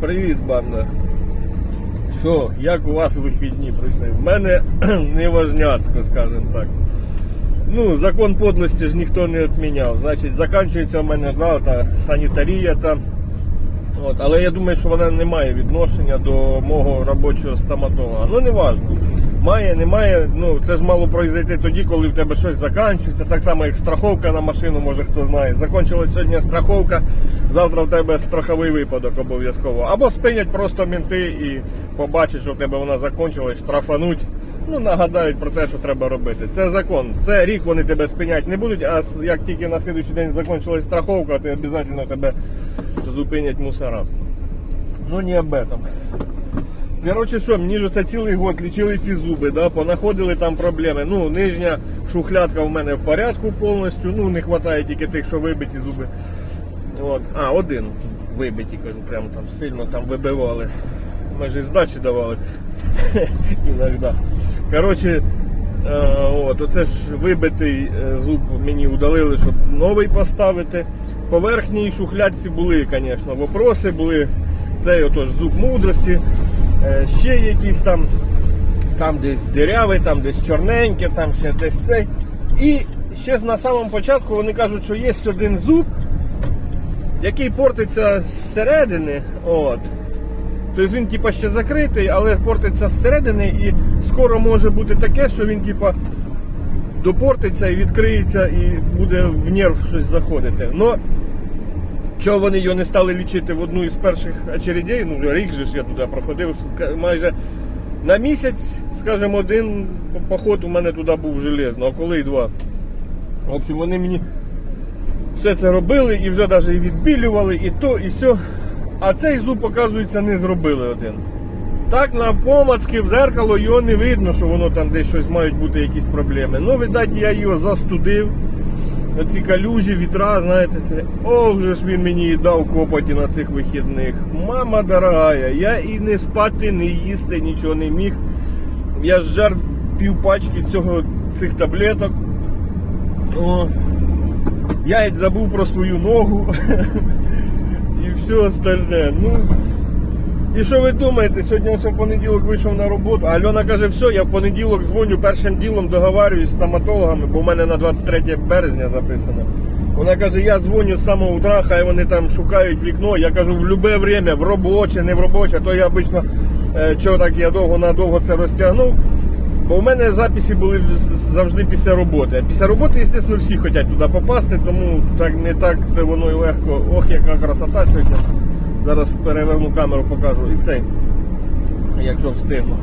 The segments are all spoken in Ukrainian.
Привіт, банда. Що, як у вас вихідні пройшли? В мене не важняцько, скажімо так. Ну, закон подлості ж ніхто не відміняв. Значить, закінчується в мене да, та санітарія там. От, але я думаю, що вона не має відношення до мого робочого стоматолога. Ну, не важливо. Має, немає. Ну, це ж мало произойти тоді, коли в тебе щось закінчується. Так само, як страховка на машину, може хто знає. Закончилась сьогодні страховка, завтра в тебе страховий випадок обов'язково. Або спинять просто мінти і побачать, що в тебе вона закінчилась, штрафануть. Ну, нагадають про те, що треба робити. Це закон. Це рік вони тебе спинять не будуть, а як тільки на слідуючий день закінчилась страховка, то обов'язково тебе зупинять мусора. Ну не об этом. Коротше, що, мені ж це цілий год лічили ці зуби, да, понаходили там проблеми. Ну, нижня шухлядка в мене в порядку повністю, ну не вистачає тільки тих, що вибиті зуби. От. А, один вибиті, кажу, прямо там сильно там вибивали. Ми ж і здачі давали. Іноді. Коротше, е, от, оце ж вибитий е, зуб мені удалили, щоб новий поставити. По верхній шухлядці були, звісно, вопроси, були цей отож зуб мудрості, ще якісь там, там десь дирявий, там десь чорненьке, там ще десь цей. І ще на самому початку вони кажуть, що є один зуб, який портиться зсередини. От. Тобто він типа ще закритий, але портиться зсередини і скоро може бути таке, що він типа допортиться і відкриється і буде в нерв щось заходити. Но чого вони його не стали лічити в одну із перших очередей, ну рік же ж я туди проходив майже на місяць, скажімо, один поход у мене туди був железно, а коли і два. В общем, вони мені все це робили і вже навіть відбілювали, і то, і все. А цей зуб, оказується, не зробили один. Так навпомацки в зеркало його не видно, що воно там десь щось мають бути якісь проблеми. Ну, видать, я його застудив. Оці калюжі, вітра, знаєте, це. Ох же ж він мені дав копоті на цих вихідних. Мама дорогая, я і не спати, не їсти, нічого не міг. Я жар пів пачки цього, цих таблеток. О, я забув про свою ногу і все остальне. Ну, і що ви думаєте? Сьогодні в понеділок вийшов на роботу. А Альона каже, все, я в понеділок дзвоню першим ділом, договарююсь з стоматологами, бо в мене на 23 березня записано. Вона каже, я дзвоню з самого утра, хай вони там шукають вікно. Я кажу, в будь-яке время, в робоче, не в робоче, то я обично, е, чого так я довго надовго це розтягнув. Бо в мене записи були завжди після роботи. А після роботи, звісно, всі хочуть туди попасти, тому так не так це воно і легко. Ох, яка красота сьогодні. Зараз переверну камеру, покажу і цей. Якщо встигну.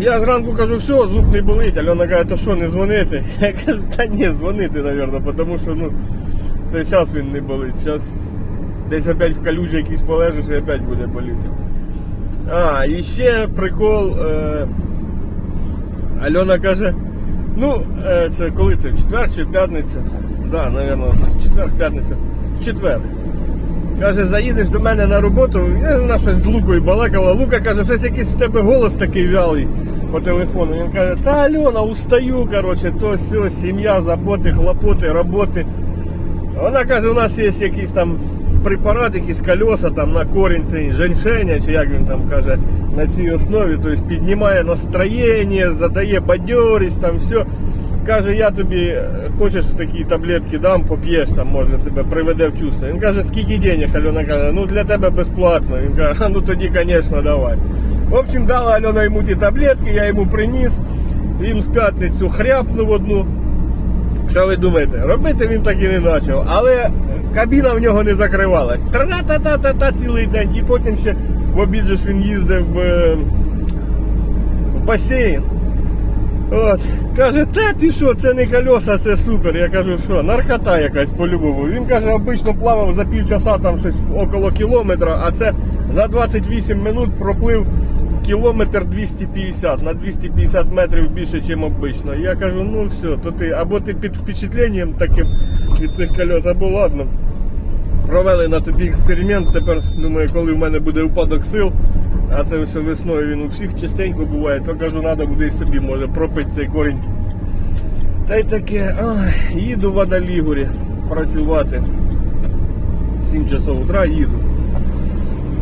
Я зранку кажу, все, зуб не болить. Альона каже, то що, не дзвонити? Я кажу, та ні, дзвонити, мабуть, тому що ну, це час він не болить. Зараз десь опять в калюжі якийсь полежиш і опять буде боліти. А, і ще прикол. Е, Альона каже, ну, е, це коли це? В четвер чи в п'ятницю? Да, напевно, в четвер, в п'ятницю. В четвер. Каже, заїдеш до мене на роботу, я вона щось з Лукою балакала. Лука каже, щось якийсь в тебе голос такий вялий по телефону. Він каже, та Альона, устаю, коротше, то все, сім'я, заботи, хлопоти, роботи. Вона каже, у нас є якийсь там препарат, якісь колеса там на корінь цей женьшеня, чи як він там каже, на цій основі, тобто піднімає настроєння, задає бадьорість, там все. Каже, я тобі е, хочеш такі таблетки дам, поп'єш, там може тебе приведе в чувство. Він каже, скільки денег? Альона каже, ну для тебе безплатно. Він каже, ну тоді, звісно, давай. В общем, дала Альона йому ті таблетки, я йому приніс. Він в п'ятницю хряпнув одну. Що ви думаєте? Робити він так і не почав, але кабіна в нього не закривалась. Тра-та-та-та-та цілий день. І потім ще в обід же ж він їздив в, в басейн. От. Каже, та ти що, це не колеса, це супер. Я кажу, що, наркота якась по-любому. Він каже, обично плавав за півчаса там щось около кілометра, а це за 28 минут проплив кілометр 250, на 250 метрів більше, ніж обично. Я кажу, ну все, то ти або ти під впечатленням таким від цих колес, або ладно. Провели на тобі експеримент. Тепер думаю, коли в мене буде упадок сил, а це все весною він у всіх частенько буває, то кажу, треба буде собі може пропити цей корінь. Та й таке, ай, їду в Адалігурі працювати. 7 часов утра їду.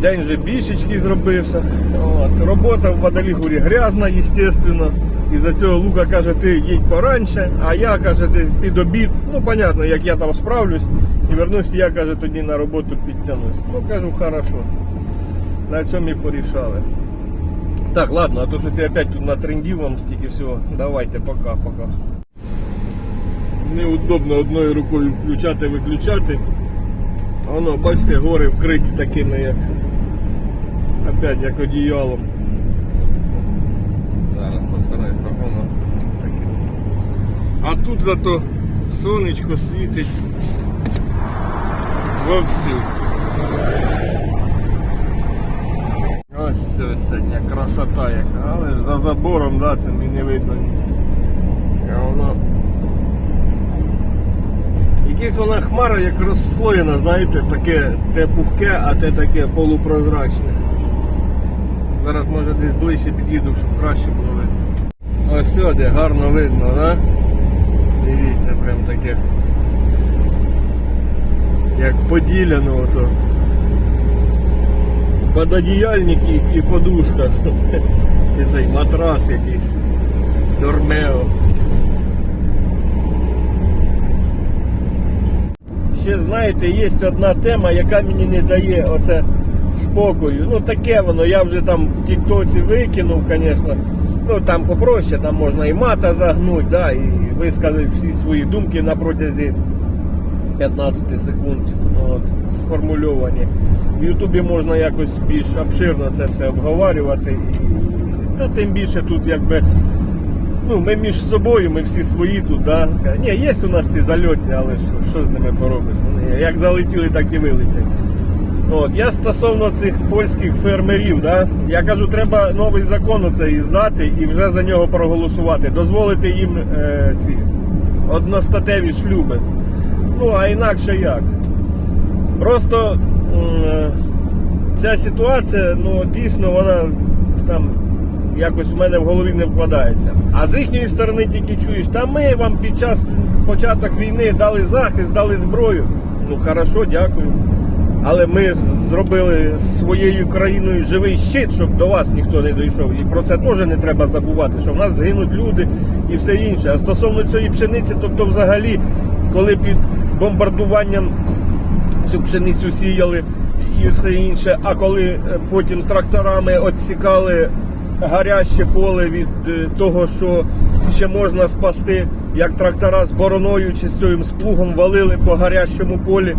День вже більшечки зробився. От. Робота в Водолігурі грязна, звісно. І за цього Лука каже, ти їдь пораньше, а я каже, десь під обід. Ну, понятно, як я там справлюсь. І вернусь, я каже, тоді на роботу підтягнусь. Ну, кажу, хорошо. На цьому і порішали. Так, ладно, а то щось я опять тут натрендів вам стільки всього. Давайте, пока, пока. Неудобно одною рукою включати, виключати. Воно, бачите, гори вкриті такими, як опять як одіялом. Зараз постараюсь, таке. А тут зато сонечко світить вовсю. Ось сьогодні красота яка, але ж за забором, да, це мені не видно нічого. Воно Якась вона хмара як розслоєна, знаєте, таке те пухке, а те таке полупрозрачне. Зараз може десь ближче під'їду, щоб краще було видно. Ось сюди гарно видно, да? Дивіться, прям таке. Як поділяно ото. Пододіяльник і, і подушка. Чи цей матрас якийсь. Дормео. ще знаєте, є одна тема, яка мені не дає оце спокою. Ну таке воно, я вже там в Тіктоці викинув, звісно. Ну там попроще, там можна і мата загнути, да, і висказати всі свої думки на протязі 15 секунд от, сформульовані. В Ютубі можна якось більш обширно це все обговорювати. Та тим більше тут якби ну, ми між собою, ми всі свої тут, да. Ні, є у нас ці зальотні, але що, що з ними поробиш? Вони як залетіли, так і вилетять. От, я стосовно цих польських фермерів, да, я кажу, треба новий закон оцей здати і вже за нього проголосувати, дозволити їм е, ці одностатеві шлюби. Ну, а інакше як? Просто ця ситуація, ну, дійсно, вона там якось у мене в голові не вкладається. А з їхньої сторони тільки чуєш, та ми вам під час початок війни дали захист, дали зброю. Ну хорошо, дякую. Але ми зробили своєю країною живий щит, щоб до вас ніхто не дійшов. І про це теж не треба забувати, що в нас згинуть люди і все інше. А стосовно цієї пшениці, тобто взагалі, коли під бомбардуванням цю пшеницю сіяли і все інше, а коли е, потім тракторами відсікали гаряще поле від е, того, що ще можна спасти, як трактора з бороною чи з цим з плугом валили по гарячому полі.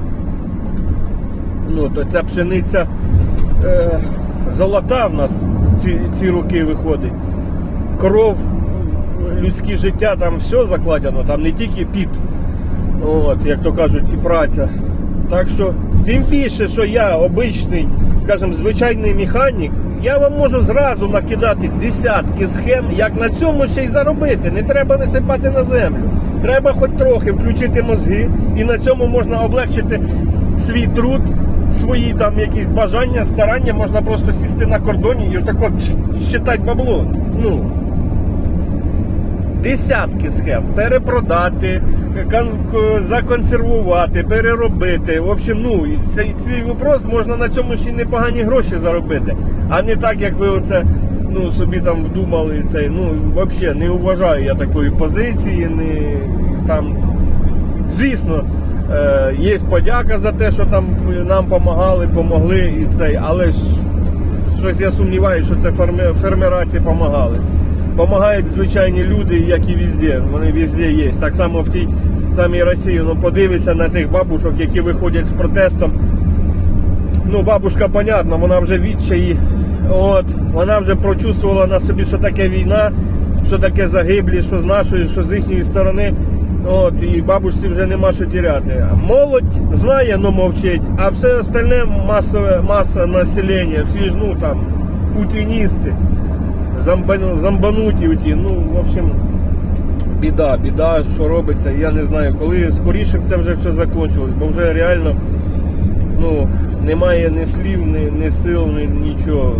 Ну, то ця пшениця е, золота в нас ці, ці роки виходить. Кров, людське життя, там все закладено, там не тільки піт, от, як то кажуть, і праця. Так що, тим більше, що я обичний, скажімо, звичайний механік, я вам можу зразу накидати десятки схем, як на цьому ще й заробити. Не треба висипати на землю. Треба хоч трохи включити мозги, і на цьому можна облегчити свій труд, свої там якісь бажання, старання, можна просто сісти на кордоні і отак от щитати бабло. Ну, десятки схем перепродати, законсервувати, переробити. В общем, ну цей, цей вопрос можна на цьому ще й непогані гроші заробити, а не так, як ви оце ну, собі там вдумали. Цей, ну, взагалі не вважаю я такої позиції, не там. Звісно, е, є подяка за те, що там нам допомагали, помогли і цей, але ж щось я сумніваюся, що це ферме- фермера ці допомагали. Помагають звичайні люди, як і везде. Вони везде є. Так само в тій самій Росії. Ну подивися на тих бабушок, які виходять з протестом. Ну, бабушка, понятно, вона вже відчаї. От, вона вже прочувствувала на собі, що таке війна, що таке загиблі, що з нашої, що з їхньої сторони. От, і бабушці вже нема що тіряти. Молодь знає, но мовчить, а все остальне масове, маса населення, всі ж ну там путіністи, замбану, замбануті оті, ну, в общем, біда, біда, що робиться, я не знаю, коли скоріше б це вже все закінчилось, бо вже реально ну, немає ні слів, ні, ні сил, ні нічого.